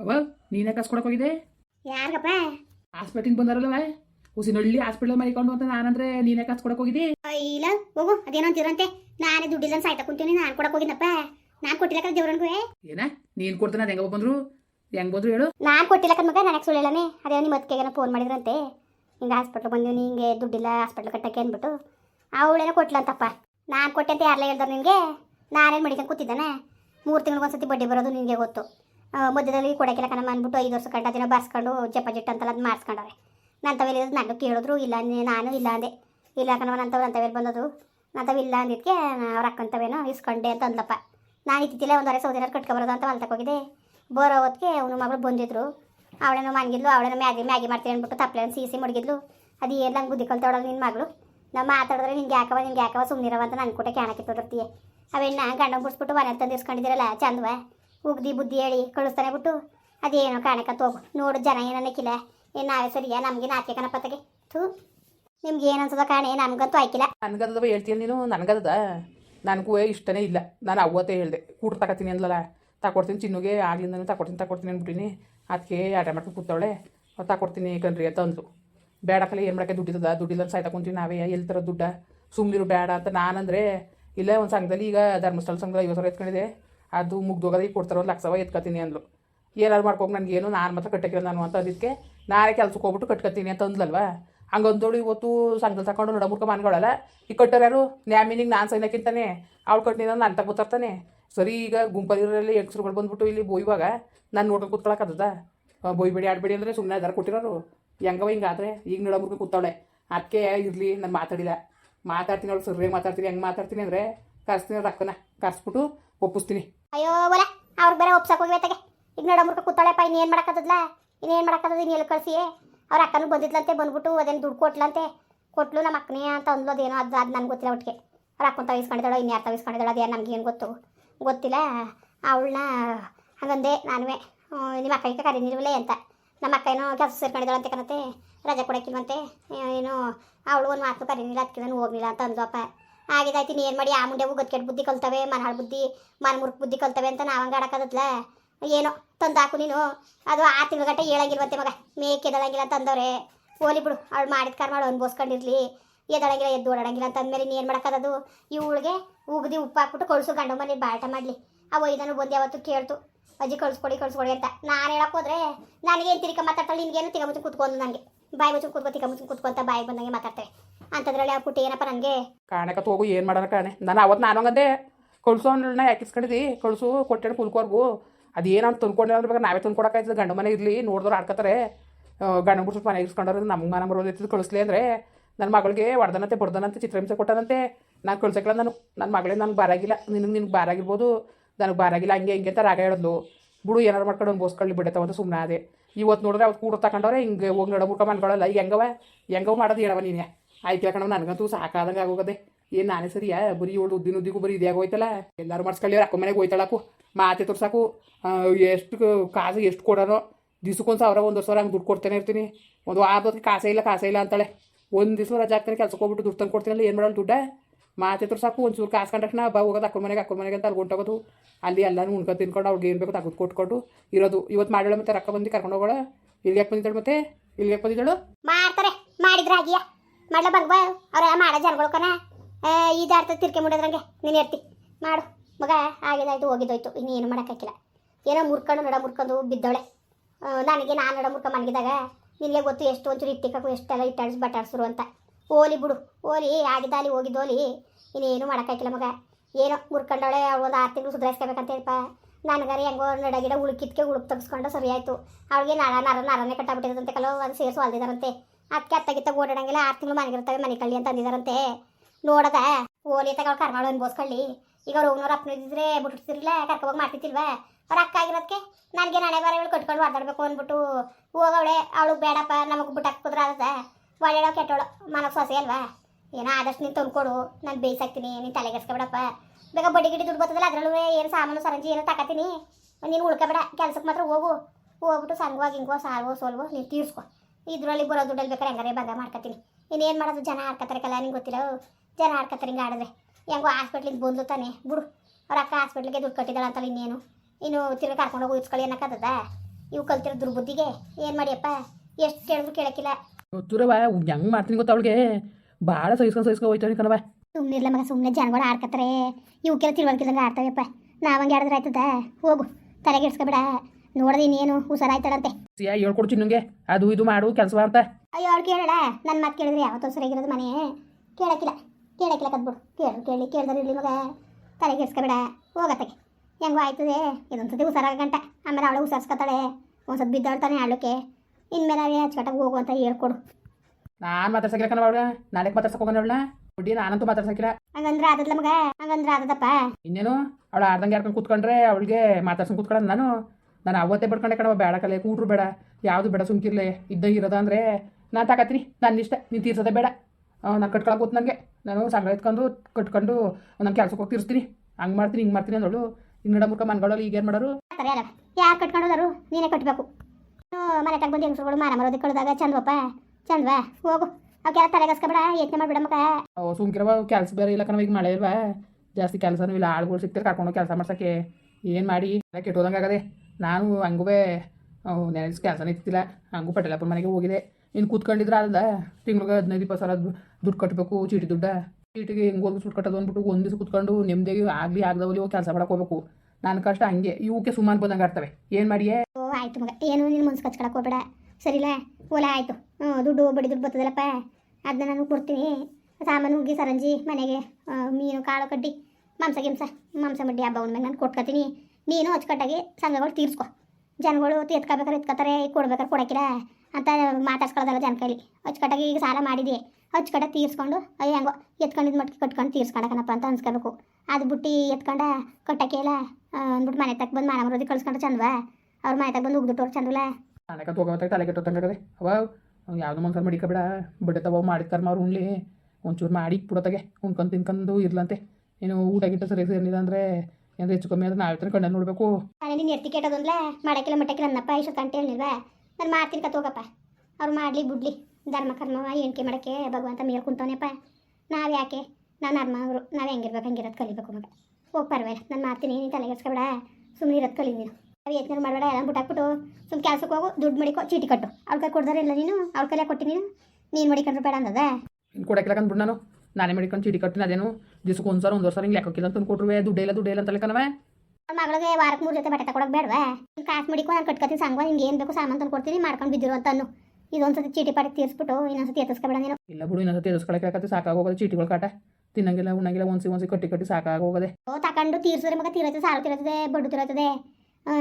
ಅವ ನೀನೇ ಕಾಸು ಕೊಡಕ್ಕೆ ಹೋಗಿದೆ ಯಾರಿಗಪ್ಪ? ಹಾಸ್ಪಿಟ್ಲಿಗೆ ಬಂದಾರಲ್ಲ ಉಸಿನಳ್ಳಿ ಹಾಸ್ಪಿಟಲ್ ಮರಿಕೊಂಡು ಅಂತ ನಾನಂದ್ರೆ ನೀನೇ ಕಾಸು ಕೊಡಕ್ಕೆ ಹೋಗಿದ್ದಿ ಇಲ್ಲ ಹೋಗು ಅದೇನೋ ಅಂತಿರಂತೆ ನಾನೇ ದುಡ್ಡಿಲ್ಲ ಸಾಯ್ತಾ ಕುಂತೀನಿ ನಾನು ಕೊಡಕ್ ಹೋಗಿದ್ನಪ್ಪ. ನಾನು ಕೊಟ್ಟಿಲ್ಲ ದೇವ್ರನ್ಗೂ. ಏನ? ನೀನ್ ಕೊಡ್ತಾನ ಅದು ಹೆಂಗ ಬಂದ್ರು? ಹೆಂಗ್ ಬಂದ್ರು ಹೇಳು? ನಾನು ಕೊಟ್ಟಿಲ್ಲ ಮಗ ನನಗೆ ಸುಳ್ಳಿಲ್ಲನೆ ಅದೇ ನಿಮ್ಮ ಅದಕ್ಕೆ ಫೋನ್ ಮಾಡಿದ್ರಂತೆ. ಹಿಂಗೆ ಹಾಸ್ಪಿಟ್ಲ್ ಬಂದೀನಿ ಹಿಂಗೆ ದುಡ್ಡಿಲ್ಲ ಹಾಸ್ಪಿಟ್ಲ್ ಕಟ್ಟಕ್ಕೆ ಅಂದ್ಬಿಟ್ಟು. ಅವಳೇನೋ ಕೊಟ್ಲಂತಪ್ಪ. ನಾನು ಕೊಟ್ಟೆ ಅಂತ ಯಾರಲ್ಲ ಹೇಳ್ದಾರೆ ನಿನಗೆ? ನಾನೇನು ಮಡಿಕೊಂಡು ಕೂತಿದ್ದಾನೆ? ಮೂರು ತಿಂಗಳಿಗೊಂದ್ಸತಿ ಬಡ್ಡಿ ಬರೋದು ನಿನಗೆ ಗೊತ್ತು. ಮಧ್ಯದಲ್ಲಿ ಕೊಡಕ್ಕಿಲ್ಲ ಕಣಮ್ಮ ಅಂದ್ಬಿಟ್ಟು ಐದು ವರ್ಷ ಕಂಡ ದಿನ ಬರ್ಸ್ಕೊಂಡು ಜಪ ಅಂತಲ್ಲ ಅಂತೆಲ್ಲ ಅದು ಮಾಡಿಸ್ಕೊಂಡವ್ರೆ. ನಾನು ತವೇಲಿ ನಾನು ಕೇಳಿದ್ರು, ಇಲ್ಲ ನಾನು ಇಲ್ಲ ಅಂದೆ. ಇಲ್ಲ ಕಣವ ನಂತವ್ರು ನಂತವೇಲಿ ಬಂದದು ನಂತವಿಲ್ಲ ಅಂದಿದ್ದಕ್ಕೆ ಅವ್ರ ಅಕ್ಕಂತವೇನೋ ಇಸ್ಕೊಂಡೆ ಅಂತ ಅಂದಪ್ಪ ನಾನು ಇತ್ತಿಲ್ಲ ಒಂದು ವರೆ ಸೌದಿನ ಕಟ್ಕೊಬರೋದು ಅಂತ ಹೊಲ್ತಕ್ಕೆ ಹೋಗಿದೆ ಬರೋ ಹೊತ್ತಿಗೆ ಅವನು ಮಗಳು ಬಂದಿದ್ರು. ಅವಳೇನೋ ಮನ್ಗಿದ್ಲು, ಅವಳೇನೋ ಮ್ಯಾಗಿ ಮ್ಯಾಗಿ ಮಾಡ್ತೀನಿ ಅಂದ್ಬಿಟ್ಟು ತಪ್ಪಲೇನು ಸೀಸಿ ಮಡಗಿದ್ಲು. ಅದು ಏನು ನಂಗೆ ಬುದ್ಧಿ ಕಲ್ತವಳ ನಿನ್ನ ಮಗಳು? ನಾವು ಮಾತಾಡಿದ್ರೆ ನಿಂಗೆ ಯಾಕವ ನಿಂಗೆ ಯಾಕವ ಸುಮ್ಮನಿರವ ಅಂತ ನನ್ನ ಕೂಟ ಕ್ಯಾಣಕ್ಕೆ ತೊಡರ್ತೀಯ. ಅವೆಣ್ಣ ಗಂಡ ಬಿಡಿಸ್ಬಿಟ್ಟು ಮನೇಲಿ ತಂದು ಇಸ್ಕೊಂಡಿದ್ದೀರಲ್ಲ, ಚಂದವ? ಉಗ್ದಿ ಬುದ್ಧಿ ಹೇಳಿ ಕಳಿಸ್ತಾನೆ ಬಿಟ್ಟು. ಅದೇನೋ ಕಾಣಕ ತೋಗು. ನೋಡು ಜನ ಏನಕ್ಕಿಲ್ಲ ಏನು ನಾವೇ ಸರಿಯಾ? ನಮಗೆ ನಾಕೆ ಕಣಪತ್ತಗೆ ಥೂ. ನಿಮ್ಗೆ ಏನು ಅನ್ಸದ ಕಾಣೆ? ನಮ್ಗಂತೂ ಆಯ್ಕಿಲ್ಲ. ನನ್ಗದವ ಹೇಳ್ತೀನಿ ನೀನು? ನನಗದ ನನಗೂ ಇಷ್ಟನೇ ಇಲ್ಲ. ನಾನು ಅವತ್ತೇ ಹೇಳಿದೆ. ಕೂಡ ತಗೋತೀನಿ ಅಂದ್ಲಲ್ಲ. ತಗೊಡ್ತೀನಿ ಚಿನ್ನುಗೆ ಆಗ್ಲಿಂದ ತಗೊಡ್ತೀನಿ ತಗೊಡ್ತೀನಿ ಅಂದ್ಬಿಟ್ಟಿನಿ. ಅದಕ್ಕೆ ಆಟ ಮಾಡ್ಕೊಂಡು ಕೂತವಳೆ. ತಗೊಡ್ತೀನಿ ಕಣ್ರಿ ಅಂತ ಅಂದ್ಲು. ಬೇಡ ಕಲೆ ಏನು ಮಾಡೋಕ್ಕೆ ದುಡ್ಡಿದ್ದದ ದುಡ್ಡಿಲ್ಲ ಸಾಯ್ತಾ ಕುಂತೀವಿ ನಾವೇ. ಎಲ್ಲಿ ಥರ ದುಡ್ಡ? ಸುಮ್ಮನಿರು ಬೇಡ ಅಂತ ನಾನಂದರೆ ಇಲ್ಲೇ ಒಂದು ಸಂಘದಲ್ಲಿ ಈಗ ಧರ್ಮಸ್ಥಳ ಸಂಘದಲ್ಲಿ ಐವತ್ತು ಸಾವಿರ ಎತ್ಕೊಂಡಿದೆ ಅದು ಮುಗ್ದೋಗೋದು ಈಗ ಕೊಡ್ತಾರೋ ಒಂದು ಲಕ್ಷವ ಎತ್ಕೊತೀನಿ ಅಂದ್ಲು ಏನಾದ್ರು ಮಾಡ್ಕೊಂಡು ಏನು ನಾನು ಮಾತ್ರ ಕಟ್ಟಕ್ಕಿಲ್ಲ ನಾನು ಅಂತ ಅದಕ್ಕೆ ನಾಳೆ ಕೆಲ್ಸಕ್ಕೆ ಹೋಗ್ಬಿಟ್ಟು ಕಟ್ಕೊತೀನಿ ಅಂತ ಅಂದ್ಲಲ್ವ? ಹಂಗಂದೋಳು ಇವತ್ತು ಸಂಘದಲ್ಲಿ ತಗೊಂಡು ನೋಡ ಮುರ್ಕ ಮನ್ಗಳಲ್ಲ, ಈ ಕಟ್ಟೋರು ಯಾರು? ನ್ಯಾಮಿನಿಗೆ ನಾನು ಸೈನಕ್ಕಿಂತಾನೆ ಅವ್ಳು ಕಟ್ಟಿನ ನಾನು ತಗೋತಾರ್ತಾನೆ ಸರಿ ಈಗ ಗುಂಪಲ್ಲಿರೋಲ್ಲಿ ಹೆಂಗಸ್ರುಗಳು ಬಂದ್ಬಿಟ್ಟು ಇಲ್ಲಿ ಬೋಯುವಾಗ ನಾನು ನೋಡ್ಕೊಂಡು ಕೂತ್ಕೊಳಕ್ಕದ ಬೋಯ್ಬೇಡಿ ಆಡಬೇಡಿ ಅಂದರೆ ಸುಮ್ಮನೆ ಅದರ ಕೊಟ್ಟಿರೋರು ಹೆಂಗವ ಹಿಂಗಾದ್ರೆ ಈಗ ನೋಡೋ ಕೂತವಳೆ. ಅದಕ್ಕೆ ಇರಲಿ, ನಾನು ಮಾತಾಡಿಲ್ಲ. ಮಾತಾಡ್ತೀನಿ ಅವಳು ಸರಿಯಾಗಿ ಮಾತಾಡ್ತೀನಿ, ಹೆಂಗೆ ಮಾತಾಡ್ತೀನಿ ಅಂದರೆ ಕರ್ಸ್ತೀನಿ ಅಕ್ಕನ. ಕರ್ಸ್ಬಿಟ್ಟು ಒಪ್ಪಿಸ್ತೀನಿ. ಅಯ್ಯೋ ಬರ ಅವ್ರಿಗೆ ಬೇರೆ ಒಪ್ಸಕ್ ಹೋಗ್ಬೇತಾಗೆ ಈಗ ನೋಡ ಮುರ್ಕ ಕೂತಾಳೆಪ್ಪ ಇನ್ನೇನು ಮಾಡಕ್ಕದಲ್ಲ ಇನ್ನೇನು ಮಾಡಕ್ಕದ ಇನ್ನು ಎಲ್ಲಿ ಕಳಿಸಿ ಅವ್ರ ಅಕ್ಕನೂ ಬಂದಿದ್ಲಂತೆ, ಬಂದ್ಬಿಟ್ಟು ಅದೇನು ದುಡ್ಡು ಕೊಟ್ಲಂತೆ. ಕೊಟ್ಲು ನಮ್ಮ ಅಕ್ಕನೇ ಅಂತ ಅಂದ್ಲು ಅದೇನೋ ಅದು ಅದು ನನಗೆ ಗೊತ್ತಿಲ್ಲ ಒಟ್ಟಿಗೆ. ಅವ್ರ ಅಕ್ಕನ ತವಿಸ್ಕೊಂಡಿದ್ದಾಳೋ ಇನ್ಯಾರು ತವಿಸ್ಕೊಂಡಿದ್ದಾಳೋ ಅದೇನು ನಮ್ಗೆ ಏನು ಗೊತ್ತು. ಗೊತ್ತಿಲ್ಲ. ಅವಳನ್ನ ಹಂಗಂದೆ, ನಾನುವೇ. ನಿಮ್ಮ ಅಕ್ಕಗೆ ಕರೀನಿಲ್ವಲೇ ಅಂತ. ನಮ್ಮ ಅಕ್ಕ ಏನೋ ಕೆಲಸ ಸೇರ್ಕೊಂಡಿದ್ದಾಳಂತೆ ಕಣತೆ ರಜೆ ಕೊಡಕ್ಕಿಲ್ವಂತೆ. ಏನೋ ಅವಳು ಒಂದು ಮಾತು ಕರೀನಿಲ್ಲ ಅದಕ್ಕೆ ನಾನು ಹೋಗ್ಲಿಲ್ಲ ಅಂತ ಅಂದ್ಲಪ್ಪ ಆಗಿದಾಯ್ತು ಏನು ಮಾಡಿ, ಆ ಮುಂಡೆ ಗತ್ಕೆಟ್ ಬುದ್ಧಿ ಕಲ್ತವೆ, ಮನಹಾಳ ಬುದ್ಧಿ ಮನ್ಮುರ್ಕ್ ಬುದ್ಧಿ ಕಲ್ತವೆ ಅಂತ ನಾವು ಹಂಗೆ ಆಡಕ್ಕದತ್ಲ ಏನೋ ತಂದಾಕು ನೀನು. ಅದು ಆರು ತಿಂಗಳ ಗಂಟೆ ಹೇಳಂಗಿಲ್ವಂತೆ ಮಗ ಮೇಕೆದಳಂಗಿಲ್ಲ ಅಂತ ಅಂದವ್ರೆ. ಹೋಲಿ ಬಿಡು, ಅವಳು ಮಾಡಿದ ಕಾರ್ ಮಾಡಿ ಅನ್ಭವಿಸ್ಕೊಂಡಿರ್ಲಿ. ಎದಳಂಗಿಲ್ಲ, ಎದ್ದು ಓಡಾಡಂಗಿಲ್ಲ ಅಂತ ಅಂದಮೇಲೆ ನೀನು ಮಾಡಕ್ಕದದು ಇವಳಿಗೆ ಉಗ್ದಿ ಉಪ್ಪು ಹಾಕ್ಬಿಟ್ಟು ಕಳ್ಸು ಗಂಡು ಮನೆ ಬಾಟ ಮಾಡಲಿ. ಆ ಒಯ್ದನು ಬಂದು ಯಾವತ್ತು ಕೇಳ್ತು. ಅಜ್ಜಿ ಕಳಿಸ್ಕೊಡಿ ಕಳಿಸ್ಕೊಡಿ ಅಂತ. ನಾನು ಹೇಳೋಕೆ ಹೋದ್ರೆ ನನಗೆ ಏನು ತಿರ್ಕ ಮಾತಾಡ್ತಾಳೆ, ನಿನಗೇನು ತಿಗ ಮುಚ್ಚು ಕೂತ್ಕೊಂಡು ನನಗೆ. ಬಾಯಿ ಮುಚ್ಚು ಕೂತ್ಕೊ ಕಮ್ಮಿ ಮುಚ್ಚು ಕೂತ್ಕೊಂತ ಬಾಯಿ ಬಂದಂಗೆ ಮಾತಾಡ್ತೇವೆ ಅಂತದ್ರಲ್ಲಿ ಆ ಪುಟ್ಟಿ ಏನಪ್ಪ ನನಗೆ? ಕಾಣಕ ಹೋಗು ಏನು ಮಾಡೋಣ ಕಾಣೆ? ನಾನು ಅವತ್ತು ನಾನು ಹಂಗಂದೆ. ಕಳ್ಸೋ ಅನ್ನ ಯಾಕೆ ಇಸ್ಕೊಂಡಿದ್ದಿ ಕಳ್ಸು ಕೊಟ್ಟೆ ಕುಲ್ಕೋರ್ಗು ಅದು ಏನೋ ತಂದ್ಕೊಂಡೆ ಅಂದ್ರೆ ನಾವೇ ತಂದ್ಕೊಡಕ್ಕಾಯ್ತದೆ. ಗಂಡು ಮನೆ ಇರಲಿ, ನೋಡಿದವ್ರು ಆಡ್ಕೊತಾರೆ ಗಂಡ ಬಿಡ್ಸ್ಬಿಟ್ಟು ಮನೆ ಇಸ್ಕೊಂಡ್ರೆ ನಮ್ಗೆ ಮನ ಬರೋದೈತಿ ಕಳಿಸ್ಲಿ ಅಂದರೆ ನನ್ನ ಮಗಳಿಗೆ ಒಡ್ದನಂತೆ ಬಡ್ದನಂತೆ, ಚಿತ್ರಹಿಂಸೆ ಕೊಟ್ಟನಂತೆ. ನಾನು ಕಳ್ಸಕ್ಕಿಲ್ಲ ನಾನು. ನನ್ನ ಮಗಳೇ ನನಗೆ ಬಾರಾಗಿಲ್ಲ ನಿನಗೆ ನಿನಗೆ ಬಾರಾಗಿರ್ಬೋದು ನನಗೆ ಬಾರಾಗಿಲ್ಲ ಹಂಗೆ ಹಿಂಗೆ ಅಂತ ರಾಗ ಹೇಳಿದ್ಲು. ಬಿಡು ಏನಾರು ಮಾಡ್ಕೊಂಡು ಒಂದು ಬೋಸ್ಕೊಳ್ಳಿ ಬಿಡತ್ತವ ಅಂತ ಸುಮ್ಮನೆ ಅದೇ ಇವತ್ತು ನೋಡಿದ್ರೆ ಅವತ್ತು ಕೂಡ ತಗೊಂಡವ್ರೆ ಹಿಂಗೆ ಹೋಗಿ ನೋಡೋ ಮುರ್ಕ ಮಾಡ್ಕೊಳ್ಳಲ್ಲ ಈಗ ಹೆಂಗವ ಹೆಂಗವ ಮಾಡೋದು ಹೇಳವ ನೀನೆ? ಆಯ್ತು ಕೇಳ್ಕೊಂಡು ನನಗಂತೂ ಸಾಕಾದಂಗೆ ಆಗೋಗದೆ. ಏನು ನಾನೇ ಸರಿಯಾ? ಬರೀ ಇವಳು ಉದ್ದಿನ ಉದ್ದಿಗೂ ಬರೀ ಇದೇ ಆಗೋಯ್ತಲ್ಲ. ಎಲ್ಲರೂ ಮಾಡಿಸ್ಕೊಳ್ಳಿ ಅಕ್ಕ ಮನೆಗೆ ಹೋಯ್ತಾಳಕು ಮಾತೆ ತೋರ್ಸಾಕು ಎಷ್ಟು ಕಾಸು ಎಷ್ಟು ಕೊಡೋನೋ. ದಿವ್ಸಕ್ಕೊಂದು ಸಾವಿರ, ಒಂದು ಸಾವಿರ ಹಂಗೆ ದುಡ್ಡು ಕೊಡ್ತಾನೆ ಇರ್ತೀನಿ. ಒಂದು ವಾರದೊತ್ತಿಗೆ ಕಾಸೇ ಇಲ್ಲ ಕಾಸೇ ಇಲ್ಲ ಅಂತಾಳೆ. ಒಂದು ದಿವಸ ರಜಾ ಆಗ್ತಾನೆ ಕೆಲಸಕ್ಕೆ ಹೋಗ್ಬಿಟ್ಟು ದುಡ್ಡು ತಂದು ಕೊಡ್ತೀನಲ್ಲ ಏನು ಮಾಡೋಣ ದುಡ್ಡ? ಮಾತೆ ಸಾಕು ಒಂಚೂರು ಕಾಸು ನಾ ಬಾ ಹೋಗೋದು ಅಕ್ಕ ಮನೆಗೆ ಅಕ್ಕ ಮನೆಗೆ ಅಂತ ಅಲ್ಲಿ ಹೊಂಟೋಗೋದು ಅಲ್ಲಿ ಎಲ್ಲನೂ ಉಣ್ಕೊಂಡು ತಿನ್ಕೊಂಡು ಅವ್ಳಿಗೆ ಏನು ಬೇಕು ತೆಗೆದು ಕೊಟ್ಕೊಂಡು ಇರೋದು. ಇವತ್ತು ಮಾಡೋಳ ಮತ್ತೆ ರೊಕ್ಕ ಬಂದು ಕರ್ಕೊಂಡು ಹೋಗೋಳ? ಇಲ್ಲಿ ಯಾಕೆ ಬಂದಿದ್ದಾಳು ಮತ್ತೆ? ಇಲ್ಲಿ ಯಾಕೆ ಬಂದಿದ್ದಾಳು? ಮಾಡ್ತಾರೆ. ಮಾಡಿದ್ರೆ ಆಗಿಯಾ ಮಾಡ್ಲ ಬಂಗ ಅವ್ರ ಮಾಡೋ ಕಣ. ಇದಾಡ್ತ ತಿರ್ಕೆ ಮುಡಿದ್ರಂಗೆ ನೀನು ಇರ್ತಿ ಮಾಡು. ಮಗ ಆಗಿದಾಯ್ತು ಹೋಗಿದ್ದೋಯ್ತು. ಇನ್ನೇನು ಮಾಡೋಕ್ಕಾಗಿಲ್ಲ ಏನೋ ಮುರ್ಕೊಂಡು ನಡ ಮುರ್ಕೊಂಡು ಬಿದ್ದವಳೆ. ನನಗೆ ನಾನು ನಡ ಮುರ್ಕೊಂಡು ಮನಗಿದಾಗ. ನಿನಗೆ ಗೊತ್ತು ಎಷ್ಟು ಒಂಚೂರು ಇಟ್ಟಿಕ್ಕು ಎಷ್ಟೆಲ್ಲ ಇಟ್ಟಾಡ್ಸಿ ಬಟಾಡ್ಸರು ಅಂತ. ಓಲಿ ಬಿಡು, ಓಲಿ ಆಗಿದ್ದಾಲಿ ಹೋಗಿದ್ದೋಲಿ ಇನ್ನೇನು ಮಾಡೋಕ್ಕಾಗಿಲ್ಲ ಮಗ. ಏನೋ ಮುರ್ಕೊಂಡವಳೆ, ಒಂದು ಆರು ತಿಂಗಳು ಸುಧಾರಿಸ್ಕೋಬೇಕಂತ ಹೇಳಪ್ಪ ನನಗಾರ ಹೆಂಗೋ ನಡಗಿಡ ಉಳುಕಿದ್ಕೆ ಉಳುಕ್ ತೆಗೆಸ್ಕೊಂಡು ಸರಿ ಆಯಿತು ಅವಳಿಗೆ ನರ ನರ, ನರನೇ ಕಟ್ಟಾಬಿಟ್ಟಿದಂತೆ ಕೆಲವು ಅದು ಸೇರಿಸು ಅಲ್ದಿದಾರಂತೆ. ಅದಕ್ಕೆ ಅತ್ತಗಿತ್ತ ಓಡಾಡಂಗಿಲ್ಲ ಆರು ತಿಂಗಳು ಮನೆಗಿರ್ತವೆ, ಮನೆ ಕಳ್ಳಿ ಅಂತ ಅಂದಿದಾರಂತೆ. ನೋಡದ, ಓಲಿ ತಗ ಅವಳು ಕರ್ಮಾಳು ಅನ್ಬೋಸ್ಕೊಳ್ಳಿ ಈಗ ಅವ್ರು ಹೋಗ್ನವ್ರು ಅಪ್ಪನ ಇದ್ದಿದ್ರೆ ಬಿಟ್ಟಿರ್ತಿರ್ಲಿಲ್ಲ ಕರ್ಕೋಗಿ ಮಾಡ್ತಿರ್ತಿಲ್ವ? ಅವ್ರ ಅಕ್ಕ ಆಗಿರೋದಕ್ಕೆ ನನಗೆ ನಾಳೆ ಬಾರ ಇವಳು ಕಟ್ಕೊಂಡು ಮಾತಾಡಬೇಕು ಅಂದ್ಬಿಟ್ಟು ಹೋಗವಳೆ. ಅವಳು ಬೇಡಪ್ಪ, ನಮಗೆ ಬಿಟ್ಟು ಆಗುತ್ತೆ ಒಳ್ಳೆಯೋ ಕೆಟ್ಟೋಳು ಮನಕ್ಕೆ ಸೊಸೆ ಅಲ್ವಾ? ಏನೋ ಆದಷ್ಟು ನೀನು ತಂದ್ಕೊಡು ನಾನು ಬೇಯಿಸಾಕ್ತೀನಿ, ನೀನು ತಲೆಗೆಸ್ಕೊಬಿಡಪ್ಪ ಬೇಗ ಬಡ್ಡಿ ಗಿಡಿ ದುಡ್ಡು ಬರ್ತದಲ್ಲ, ಅದರಲ್ಲೂ ಏನು ಸಾಮಾನು, ಸರಂಜಿ ಏನೋ ತಕತೀನಿ ನೀನು ಉಳ್ಕೊಬೇಡ, ಕೆಲ್ಸಕ್ಕೆ ಮಾತ್ರ ಹೋಗು. ಹೋಗ್ಬಿಟ್ಟು ಸಂಘವಾಗಿ ಹಿಂಗೋ ಸಾಲ್ವೋ, ಸೋಲ್ವೋ, ನೀನು ತೀರ್ಸ್ಕೊ. ಇದರಲ್ಲಿ ಬರೋ ದುಡ್ಡಲ್ಲಿ ಬೇಕಾದ್ರೆ ಹೆಂಗಾರೆ ಬಂದ ಮಾಡ್ಕೊತೀನಿ. ಇನ್ನೇನು ಮಾಡೋದು, ಜನ ಆಡ್ಕೊತಾರೆ ಕಲ್ಲ ನಿಂಗೆ ಗೊತ್ತಿಲ್ಲ ಜನ ಆಡ್ಕೊತಾರೆ ಹಿಂಗೆ ಆಡಿದ್ರೆ. ಹೆಂಗೋ ಹಾಸ್ಪಿಟ್ಲಿಗೆ ಬಂದು ತಾನೆ, ಬಿಡು. ಅವ್ರ ಅಕ್ಕ ಹಾಸ್ಪಿಟ್ಲಿಗೆ ದುಡ್ಡು ಕಟ್ಟಿದಾಳೆ ಅಂತಲ್ಲ ಇನ್ನೇನು? ಇನ್ನು ತಿರ್ಗಿ ಕರ್ಕೊಂಡೋಗಿ ಹೋಗಿ ಇಸ್ಕೊಳ್ಳಿ ಅನ್ನಕ್ಕದ ಇವು ಕಲ್ತಿರೋ ದುರ್ಬುದ್ಧಿಗೆ? ಏನು ಮಾಡಿಯಪ್ಪ? ಎಷ್ಟು ಕೇಳಿದ್ರು ಕೇಳಕ್ಕಿಲ್ಲ. ಗೊತ್ತಿರವ ಹೆಂಗ್ ಮಾಡ್ತೀನಿ ಗೊತ್ತ ಅವಳಿಗೆ ಭಾಳ ಸಹಿಸ್ಕೊಂಡು ಸಹಿಸ್ಕೊಂಡು ಹೋಯ್ತಾನೆ ಕಣವ ಸುಮ್ಮನಿರ್ಲ ಮಗ ಸುಮ್ಮನೆ ಜನಗಳು ಆಡ್ಕತ್ತಾರೆ ಇವಕ್ಕೆಲ್ಲ ತಿಳುವಳಿಕೆದಂಗೆ ಆಡ್ತಾವೆಪ್ಪ ನಾವಂಗೆ ಆಡಿದ್ರೆ ಆಯ್ತದ ಹೋಗು ತಲೆಗೆಡ್ಸ್ಕೊಬೇಡ ನೋಡ್ದೆ ಇನ್ನೇನು ಹುಷಾರಾಯ್ತಾಳಂತೆ ಸಿಯಾ ಹೇಳ್ಕೊಡ್ತೀನಿ ಚಿನ್ನಂಗೆ ಅದು ಇದು ಮಾಡು ಕೆಲಸ ಅಂತ ಅಯ್ಯೋ ಅವ್ರು ಕೇಳಲ್ಲ ನನ್ನ ಮಾತು ಕೇಳಿದ್ರೆ ಯಾವತ್ತೋ ಸರಿಯಾಗಿರೋದು ಮನೆ ಕೇಳಕ್ಕಿಲ್ಲ ಕೇಳಕ್ಕಿಲ್ಲ ಕದ್ಬಿಡು ಕೇಳು ಕೇಳಿ ಕೇಳ್ದಾರ ಇರ್ಲಿ ಮಗ ತಲೆಗೆಡ್ಸ್ಕೊಬೇಡ ಹೋಗತ್ತಗೆ ಹೆಂಗೋ ಆಯ್ತದೆ ಇದೊಂದ್ಸತಿ ಹುಷಾರಾಗಂಟ ಆಮೇಲೆ ಅವಳು ಹುಷಾರ್ಸ್ಕೊತಾಳೆ ಒಂದ್ಸತಿ ಬಿದ್ದಾಡ್ತಾನೆ ಆಡೋಕ್ಕೆ ಇನ್ಮೇಲೆ ಅವೇ ಚಟಕ್ಕೆ ಹೋಗು ಅಂತ ಹೇಳ್ಕೊಡು. ನಾನು ಮಾತಾಡ್ಸಕ್ಕಿಲ್ಲ ಕಣ ಅವಳ. ನಾಳೆ ಮಾತಾಡ್ಸಕ್ ಹೋಗೋಣ ಅವಳನ್ನ. ಹುಡ್ಡಿ ನಾನಂತೂ ಮಾತಾಡ್ಸಕ್ಕಿಲ್ಲ ಹಂಗಂದ್ರೆ ಆದದ್ ಮಗ ಹಂಗಂದ್ರೆ ಆದದಪ್ಪ ಇನ್ನೇನು? ಅವಳು ಆಡ್ದಂಗೆ ಆಡ್ಕೊಂಡು ಕೂತ್ಕೊಂಡ್ರೆ ಅವಳಿಗೆ ಮಾತಾಡ್ಸಂಗೆ ಕೂತ್ಕೊಳ್ಳೋದು ನಾನು. ನಾನು ಅವತ್ತೇ ಬಡ್ಕೊಂಡೆ ಕಣವ ಬೇಡ ಕಲೆ ಕೂಟ್ರು ಬೇಡ. ಯಾವುದು ಬೇಡ ಸುಮ್ಕಿರ್ಲಿ. ಇದ್ದ ಇರೋದ ಅಂದರೆ ನಾನು ತಗತ್ತೀನಿ ನನ್ನ ಇಷ್ಟ. ನೀನು ತೀರ್ಸೋದೇ ಬೇಡ. ನಾನು ಕಟ್ಕೊಳಕ್ಕೆ ಗೊತ್ತು ನನಗೆ. ನಾನು ಸಂಗ್ರಹ ಎತ್ಕೊಂಡು ಕಟ್ಕೊಂಡು ನನ್ನ ಕೆಲ್ಸಕ್ಕೆ ಹೋಗಿ ತೀರಿಸ್ತೀನಿ. ಹಂಗೆ ಮಾಡ್ತೀನಿ ಹಿಂಗೆ ಮಾಡ್ತೀನಿ ಅಂದಳು ಹಿಂಗಡ ಮುಖ ಮನ್ಗಳಲ್ಲಿ ಈಗೇನು ಮಾಡೋರು? ಯಾರು? ಕಟ್ಕೊಂಡೋದಾರು? ನೀನೇ ಕಟ್ಟಬೇಕು ಮನೆ ತಗ ಬಂದು ಹೆಂಗಸ್ರುಗಳು ಮಾರ ಮರೋದಿ ಕಳ್ದಾಗ ಚಂದವಪ್ಪ, ಚಂದವಾ, ಹೋಗು. ಅವಕ್ಕೆಲ್ಲ ತಲೆಗಸ್ಕೊಬೇಡ ಯೋಚನೆ ಮಾಡ್ಬಿಡ ಮಗ ಓ ಸುಮ್ಕಿರವ ಕೆಲಸ ಬೇರೆ ಇಲ್ಲ ಕಣವ, ಈಗ ಮಳೆ ಇಲ್ವಾ? ಜಾಸ್ತಿ ಕೆಲಸನೂ ಇಲ್ಲ, ಆಳುಗಳು ಸಿಗ್ತಾರೆ ಕರ್ಕೊಂಡು ಕೆಲಸ ಮಾಡ್ಸಕ್ಕೆ. ಏನು ಮಾಡಿ? ಕೆಟ್ಟೋದಂಗೆ ಆಗದೆ. ನಾನು ಹಂಗೂ ನೆನೆಸ್ ಕೆಲಸ ನಿಂತಿಲ್ಲ ಹಂಗೂ ಪಟೇಲಪ್ಪನ ಮನೆಗೆ ಹೋಗಿದೆ ಇನ್ನು ಕೂತ್ಕೊಂಡಿದ್ರೆ ಅದ ತಿಂಗ್ಳಿಗೆ ಹದಿನೈದು ಇಪ್ಪತ್ತು ಸಾವಿರ ದುಡ್ಡು ಕಟ್ಟಬೇಕು ಚೀಟಿ ದುಡ್ಡ. ಚೀಟಿಗೆ ಹೆಂಗೆ ಹೋಗಿ ದುಡ್ಡು ಕಟ್ಟೋದು ಅಂದ್ಬಿಟ್ಟು ಒಂದು ದಿವಸ ಕೂತ್ಕೊಂಡು ನೆಮ್ಮದಿಗೆ ಆಗಲಿ, ಆಗದವಲ್ಲಿ ಕೆಲಸ ಮಾಡಕ್ಕೆ ಹೋಗ್ಬೇಕು. ನನ್ನ ಕಷ್ಟ ಹಂಗೆ ಇವಕ್ಕೆ ಸುಮಾರು ಬಂದಂಗೆ ಆಡ್ತವೆ ಏನು ಮಾಡಿಯೇ? ಓ, ಆಯ್ತು ಮಗ. ಏನು ನೀನು ಮನ್ಸು ಕಚ್ಕೊಳಕ್ ಹೋಗ್ಬೇಡ. ಸರಿಲಾ? ಪೋಲೆ ಆಯ್ತು. ಹ್ಞೂ, ದುಡ್ಡು ಬಡಿ ದುಡ್ಡು ಬರ್ತದಲ್ಲಪ್ಪ. ಅದನ್ನ ನಾನು ಕೊಡ್ತೀನಿ. ಸಾಮಾನು ಹುಗ್ಗಿ ಸರಂಜಿ, ಮನೆಗೆ ಮೀನು, ಕಾಳು, ಕಡ್ಡಿ, ಮಾಂಸ, ಗಿಂಸ, ಮಾಂಸ, ಮಡ್ಡಿ, ಹಬ್ಬ ಮೇಲೆ ನಾನು ಕೊಟ್ಕೊತೀನಿ. ನೀನು ಅಚ್ಚುಕಟ್ಟಾಗಿ ಸಂಘಗಳು ತೀರ್ಸ್ಕೊ. ಜನಗಳು ಎತ್ಕೋಬೇಕಾರೆ ಎತ್ಕೋತಾರೆ, ಕೊಡ್ಬೇಕಾರೆ ಕೊಡಕ್ಕಿಲ್ಲ ಅಂತ ಮಾತಾಡ್ಸ್ಕೊಳ್ಳೋದಲ್ಲ ಜನ ಕೈಲಿ ಅಚ್ಚುಕಟ್ಟಾಗಿ ಈಗ ಸಾಲ ಮಾಡಿದೆ. ಅಚ್ಚುಕಟ್ಟಾಗಿ ತೀರ್ಸ್ಕೊಂಡು, ಅಯ್ಯ, ಹೆಂಗೋ ಎತ್ಕೊಂಡಿದ್ದು ಮಟ್ಟಿ ಕಟ್ಕೊಂಡು ತೀರ್ಸ್ಕೊಳಕನಪ್ಪ ಅಂತ ಅನ್ಸ್ಕೋಬೇಕು ಅದು ಬುಟ್ಟಿ ಎತ್ಕೊಂಡ ಕಟ್ಟಕ್ಕೆ ಅಂದ್ಬಿಟ್ಟು ಮನೆ ತಕ್ಕ ಬಂದು ಮಾನ ಕಳ್ಸ್ಕೊಂಡ್ರೆ ಚಂದ್ವ. ಅವ್ರ ಮನೆ ತಕ್ಕ ಬಂದು ಉಗ್ದುಟ್ಟವ್ರು ಚಂದಲ್ಲ ನಾನಕ ಹೋಗೋತ್ತಾಗ ತಲೆ ಕೆಟ್ಟೋದಂಗಾಗದೆ ಅವ ಯಾವುದೋ ಮನ್ಸರ್ ಮಡಿಕಬೇಡ. ಬಿಡತ್ತವ ಮಾಡಿದ ಕರ್ಮ ಅವ್ರು ಉಣ್ಲಿ. ಒಂಚೂರು ಮಾಡಿ ಬಿಡತ್ತಾಗೆ ಉಣ್ಕೊಂಡು ತಿನ್ಕೊಂಡು ಇರ್ಲಂತೆ. ಏನು ಊಟ ಗಿಟ್ಟ ಸರಿ ಸೇರಿಲ್ಲ ಅಂದ್ರೆ ಏನಾದ್ರೆ ಹೆಚ್ಚು ಕಮ್ಮಿ ಆದರೆ ನಾಳೆ ಕಣ್ಣಲ್ಲಿ ನೋಡಬೇಕು. ನಾನು ಎತ್ತಿ ಕೇಟೋದಲ್ಲ ಮಾಡಕ್ಕಿಲ್ಲ ಮಟ್ಟಕ್ಕಿಲ್ಲ ಅನ್ನಪ್ಪ ಇಷ್ಟು ಕಂಟೆ ಹೇಳಿಲ್ವಾ ನಾನು ಮಾಡ್ತೀನಿ ಕತ್ ಹೋಗಪ್ಪ. ಅವ್ರು ಮಾಡ್ಲಿ ಬಿಡ್ಲಿ. ಧರ್ಮ ಕರ್ಮವ ಎಣ್ಕೆ ಮಾಡಕ್ಕೆ ಭಗವಂತ ಮೇಲ್ ಕುಂತವನೇಪ್ಪ. ನಾವು ಯಾಕೆ ನಾವು ಅಮ್ಮ ಅವರು ನಾವು ಹೆಂಗಿರ್ಬೇಕು ಹಂಗಿರೋದು ಕಲಿಬೇಕು ಮಗ. ಹೋಗಿ ಪರವಾಗಿಲ್ಲ. ನಾನು ಮಾಡ್ತೀನಿ ನೀನು ತಲೆಗೆಡ್ಸ್ಕೊಬೇಡ ಸುಮ್ಮನೆ ಇರೋದು ಕಲಿ ನೀನು. ಅವು ಯೋಚನೆ ಮಾಡಬೇಡ ಎಲ್ಲ ಬಿಟ್ಟಾಕ್ಬಿಟ್ಟು ಸುಮ್ಮನೆ ಕೆಲಸಕ್ಕೆ ಹೋಗು ದುಡ್ಡು ಮಡಿಕೋ ಚೀಟಿ ಕಟ್ಟು. ಅವ್ರ ಕೈ ಕೊಡ್ದಾರೆ ಇಲ್ಲ ನೀನು ಅವ್ರ ಕೈಲೇ ಕೊಟ್ಟಿ ನೀನು? ನೀನು ಮಡಿಕೊಂಡ್ರೆ ಬೇಡ ಅಂದದ? ಕೊಡಕ್ಕಿಲ್ಲ ಅಂದ್ಬಿಟ್ಟು ನಾನು? ನಾನೇ ಮಡಿಕೊಂಡು ಚೀಟಿ ಕಟ್ಟಿನ ಅದೇನು? ದಿವ್ಸಕ್ಕೆ ಒಂದು ಸಾರ ಒಂದು ವರ್ಷ ಹಿಂಗೆ ಲೆಕ್ಕಕ್ಕಿಲ್ಲ ಅಂತ ಕೊಟ್ರುವೆ ದುಡ್ಡೇ ಇಲ್ಲ ದುಡ್ಡೇ ಇಲ್ಲ ಅಂತಲೇ ಕಣವೆ ಮಗಳಿಗೆ ವಾರಕ್ಕೆ ಮೂರು ಜೊತೆ ಬಟ್ಟೆ ತಗೊಳಕ್ ಬೇಡವಾ? ಕಾಸು ಮಡಿಕೊ ನಾನು ಕಟ್ಕೊತೀನಿ ಸಂಗ ಹಿಂಗೆ ಏನು ಬೇಕು ಸಾಮಾನು ತಂದು ಕೊಡ್ತೀನಿ ಮಾಡ್ಕೊಂಡು ಬಿದ್ದಿರು ಅಂತ ಅನ್ನು. ಇದೊಂದ್ಸತಿ ಚೀಟಿ ಪಾಟಿ ತೀರಿಸ್ಬಿಟ್ಟು ಇನ್ನೊಂದ್ಸತಿ ಎತ್ತಿಸ್ಕೊಬೇಡ ನೀನು. ಇಲ್ಲ ಬಿಡು ಇನ್ನೊಂದು ಎತ್ತಿಸ್ಕೊಳಕ್ಕೆ ಸಾಕಾಗೋಗೋದು ಚೀಟಿಗಳು ಕಾಟ. ತಿನ್ನಂಗಿಲ್ಲ ಉಣ್ಣಂಗಿಲ್ಲ ಒಂದ್ಸಿ ಒಂದ್ಸಿ ಕಟ್ಟಿ ಕಟ್ಟಿ ಸಾಕಾಗೋಗದೆ ತಕೊಂಡು ತೀರ್ಸಿದ್ರೆ ಮಗ ತೀರತ್ತೆ ಸಾಲ ತೀರತ್ತದೆ ಬಡ್ಡು ತೀರತ್ತದೆ.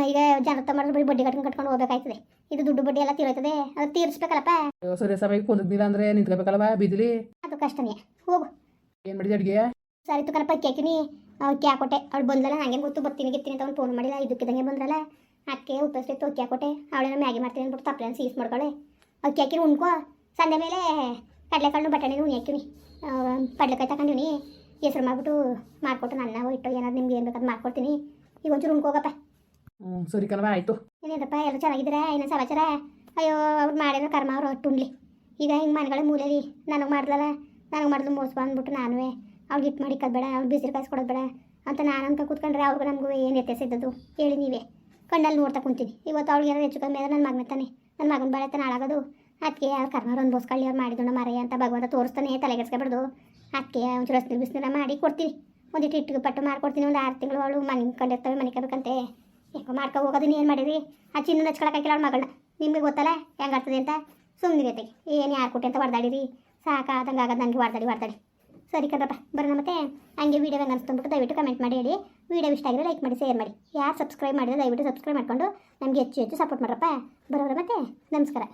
ಈಗ ಜನ ಮಾಡಿದ್ರೆ ಬರೀ ಬಡ್ಡಿ ಕಟ್ಕೊಂಡು ಕಟ್ಕೊಂಡು ಹೋಗ್ಬೇಕಾಯ್ತದೆ. ಇದು ದುಡ್ಡು ಬಡ್ಡಿ ಎಲ್ಲ ತೀರತ್ತದೆ ಅದು ತೀರಿಸ್ಬೇಕಲ್ಲಪ್ಪ. ಸರಿ ಸಮಯಕ್ಕೆ ಕುಂದಿದ್ದಿಲ್ಲ ಅಂದ್ರೆ ನಿಂತ್ಕೋಬೇಕಲ್ವ ಬಿದ್ಲಿ? ಅದು ಕಷ್ಟನೇ. ಹೋಗು. ಏನ್ ಮಾಡಿದೆ ಅಡುಗೆ ಸರಿ ತುಕನಪ್ಪ ಅಕ್ಕಿ ಹಾಕಿನಿ. ಅಕ್ಕಿ ಹಾಕೊಟ್ಟೆ ಅವ್ಳು ಬಂದಲ್ಲ ನಂಗೆ ಗೊತ್ತು ಬರ್ತೀನಿ ಗಿತ್ತೀನಿ ಅಂತ ಅವ್ನು ಫೋನ್ ಮಾಡಿಲ್ಲ ಇದಕ್ಕಿದಂಗೆ ಬಂದ್ರಲ್ಲ. ಅಕ್ಕೆ ಉಪ್ಪಿಸ್ತು ಅಕ್ಕಿ ಹಾಕೊಟ್ಟೆ ಅವಳೇನೋ ಮ್ಯಾಗಿ ಮಾಡ್ತೀನಿ ಅಂದ್ಬಿಟ್ಟು ತಪ್ಪಲೇನು ಸೀಸ್ ಮಾಡ್ಕೊಳ್ಳೆ ಅಕ್ಕಿ ಹಾಕಿನಿ ಉಣ್ಕೋ. ಸಂಜೆ ಮೇಲೆ ಕಡಲೆಕಾಳು ಬಟಾಣಿ ಉಣಿ ಹಾಕಿನಿ. ಕಡಲೆಕಾಯಿ ತಗೊಂಡಿವ್ನಿ. ಹೆಸ್ರು ಮಾಡ್ಬಿಟ್ಟು ಮಾಡಿಕೊಟ್ಟು ನನ್ನ ಇಟ್ಟು ಏನಾದ್ರು ನಿಮ್ಗೆ ಏನು ಬೇಕಾದ್ರೆ ಮಾಡ್ಕೊಡ್ತೀನಿ. ಈಗ ಒಂಚೂರು ಉಣ್ಕೋಗಪ್ಪ ಹ್ಞೂ ಸರಿ ಕಣವ ಆಯಿತು. ಇನ್ನೇನಪ್ಪ ಎಲ್ಲ ಚೆನ್ನಾಗಿದ್ದೀರಾ? ಏನೋ ಸಮಾಚಾರ? ಅಯ್ಯೋ ಅವ್ರು ಮಾಡಿರೋ ಕರ್ಮ ಅವ್ರು ಒಟ್ಟು ಉಣ್ಲಿ. ಈಗ ಹಿಂಗೆ ಮನೆಗಳ ರೀ ನನಗೆ ಮಾಡ್ದಲ್ಲ ನನಗೆ ಮಾಡಿದ್ರು ಮೋಸ ಬಂದ್ಬಿಟ್ಟು ನಾನುವೇ. ಅವ್ಳಿಗೆ ಹಿಟ್ಟು ಮಾಡಿ ಬೇಡ ಅವ್ಳು ಬಿಸಿಲು ಕಾಯಿಸಿ ಕೊಡೋದು ಬೇಡ ಅಂತ ನಾನು ಅಂತ ಕೂತ್ಕೊಂಡ್ರೆ ಅವ್ರಿಗೂ ನಮಗೂ ಏನು ವ್ಯತ್ಯಾಸ ಇದ್ದದ್ದು? ಹೇಳಿ ನೀವೇ. ಕಣ್ಣಲ್ಲಿ ನೋಡ್ತಾ ಕುಂತೀನಿ. ಇವತ್ತು ಅವ್ಳಿಗೆ ಏನಾದ್ರು ಹೆಚ್ಚು ಕಮ್ಮಿ ಆದರೆ ನನ್ನ ಮಗನ ತಾನೆ. ನನ್ನ ಮಗನ ಬಾಳೆ ತಾನೆ ಹಾಳಾಗೋದು. ಅದಕ್ಕೆ ಅವ್ರು ಕರ್ಮ ಒಂದು ಬೋಸ್ಕಳ್ಳಿ ಅವ್ರು ಮಾಡಿದ್ದು ಮರೆಯ ಅಂತ ಭಗವಂತ ತೋರಿಸ್ತಾನೆ ತಲೆಗೆಡ್ಸ್ಕೊಬಾರ್ದು ಅದಕ್ಕೆ ಒಂಚೂರು ಹಸಿರು ಬಿಸಿನೀರ ಮಾಡಿ ಕೊಡ್ತೀನಿ. ಒಂದಿಟ್ಟು ಇಟ್ಟು ಪಟ್ಟು ಮಾಡ್ಕೊಡ್ತೀನಿ ಒಂದು ಆರು ತಿಂಗಳು ಅವಳು ಮನೆ ಕಂಡಿರ್ತವೆ ಮನೆ ಕಬೇಕಂತೆ ಯಾಕೋ ಮಾಡ್ಕೊ ಹೋಗೋದನ್ನ ಏನು ಮಾಡಿರಿ ಆ ಚಿನ್ನ ಹಚ್ಕೊಳಕ್ಕಾಗಿಲ್ಲ ಅವ್ಳ ಮಗಳನ್ನ. ನಿಮಗೆ ಗೊತ್ತಲ್ಲ ಹೆಂಗಾಗ್ತದೆ ಅಂತ? ಸುಮ್ಮನೆ ಐತೆ ಏನು ಯಾರು ಕೊಟ್ಟೆ ಅಂತ ಹೊಡೆದಾಡಿರಿ? ಸಾಕಾದಂಗೆ ಆಗೋದು ನನಗೆ ಹೊಡೆದಾಡಿ ಹೊಡೆದಾಡಿ. ಸರಿ ಕದಪ್ಪ ಬರೋಣ ಮತ್ತೆ. ಹಂಗೆ ವೀಡಿಯೋ ಹೆಂಗೆ ಅನ್ಸ್ಕೊಂಡ್ಬಿಟ್ಟು ದಯವಿಟ್ಟು ಕಮೆಂಟ್ ಮಾಡಿ, ಹೇಳಿ. ವೀಡಿಯೋ ಇಷ್ಟ ಆಗಿದ್ರೆ ಲೈಕ್ ಮಾಡಿ ಶೇರ್ ಮಾಡಿ. ಯಾರು ಸಬ್ಸ್ಕ್ರೈಬ್ ಮಾಡಿದ್ರೆ ದಯವಿಟ್ಟು ಸಬ್ಸ್ಕ್ರೈಬ್ ಮಾಡ್ಕೊಂಡು ನಮಗೆ ಹೆಚ್ಚು ಹೆಚ್ಚು ಸಪೋರ್ಟ್ ಮಾಡ್ರಪ್ಪ. ಬರೋರ ಮತ್ತೆ. ನಮಸ್ಕಾರ.